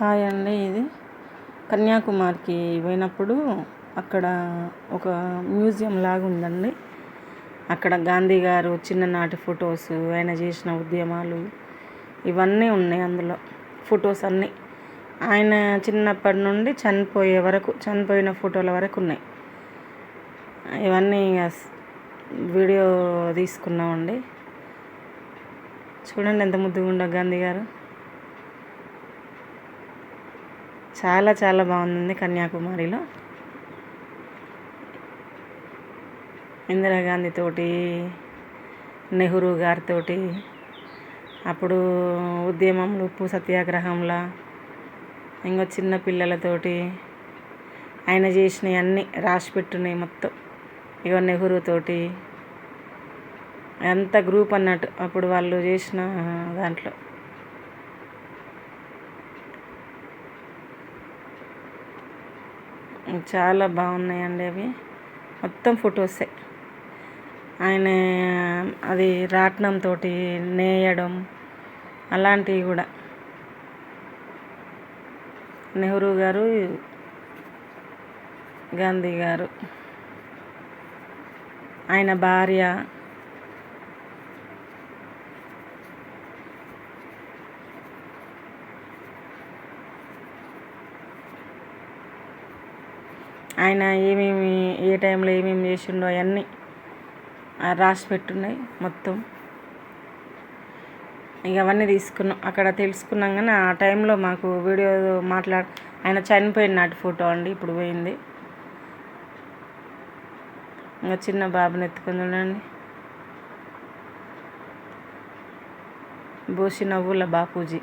Hi అండి ఇది. కన్యాకుమారికి పోయినప్పుడు అక్కడ ఒక మ్యూజియం లాగా ఉందండి. అక్కడ గాంధీ గారు చిన్ననాటి ఫొటోస్ ఆయన చేసిన ఉద్యమాలు ఇవన్నీ ఉన్నాయి అందులో. ఫొటోస్ అన్నీ. ఆయన చిన్నప్పటి నుండి చనిపోయే వరకు చనిపోయిన ఫోటోల వరకు ఉన్నాయి. ఇవన్నీ వీడియో తీసుకున్నామండి. చూడండి ఎంత ముద్దుగా ఉండవు గాంధీ గారు. చాలా చాలా బాగుంది కన్యాకుమారిలో. ఇందిరాగాంధీ తోటి నెహ్రూ గారితోటి అప్పుడు ఉద్యమంలో ఉప్పు సత్యాగ్రహంలా ఇంకా చిన్న పిల్లలతోటి ఆయన చేసినవి అన్నీ రాసి పెట్టున్నాయి మొత్తం ఇక నెహ్రూతోటి అంత గ్రూప్ అన్నట్టు అప్పుడు వాళ్ళు చేసిన దాంట్లో. చాలా బాగున్నాయండి అవి. మొత్తం ఫొటోసే. ఆయన అది రాట్నంతో నేయడం అలాంటివి కూడా. నెహ్రూ గారు గాంధీ గారు ఆయన భార్య ఆయన ఏమేమి ఏ టైంలో ఏమేమి చేసిండో అవన్నీ రాసి పెట్టున్నాయి మొత్తం. ఇక అవన్నీ తీసుకున్నాం. అక్కడ తెలుసుకున్నాం కానీ ఆ టైంలో మాకు వీడియో మాట్లాడు ఆయన చనిపోయిన నాటి ఫోటో అండి ఇప్పుడు పోయింది. ఇంకా చిన్న బాబుని ఎత్తుకొని చూడండి. బోసి నవ్వుల బాపూజీ.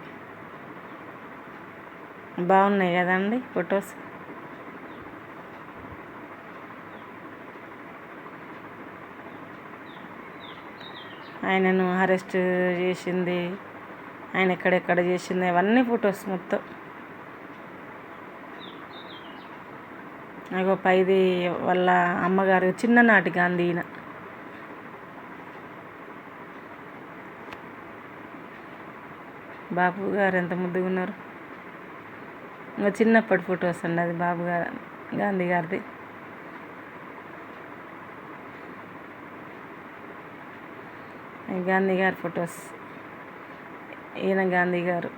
బాగున్నాయి కదండి ఫొటోస్? ఆయనను అరెస్ట్ చేసింది. ఆయన ఎక్కడెక్కడ చేసింది అవన్నీ ఫొటోస్ మొత్తం. అగో పైది వాళ్ళ అమ్మగారు చిన్ననాటి గాంధీ ఈయన. బాబు గారు ఎంత ముద్దుగా ఉన్నారు ఇంకా చిన్నప్పటి ఫొటోస్ అండి అది బాబు గారు గాంధీ గారిది. గాంధీ గారి ఫొటోస్. ఈయన గాంధీ గారు.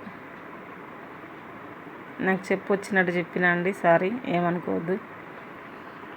నాకు చెప్పు వచ్చినట్టు చెప్పినా అండి సారీ ఏమనుకోవద్దు.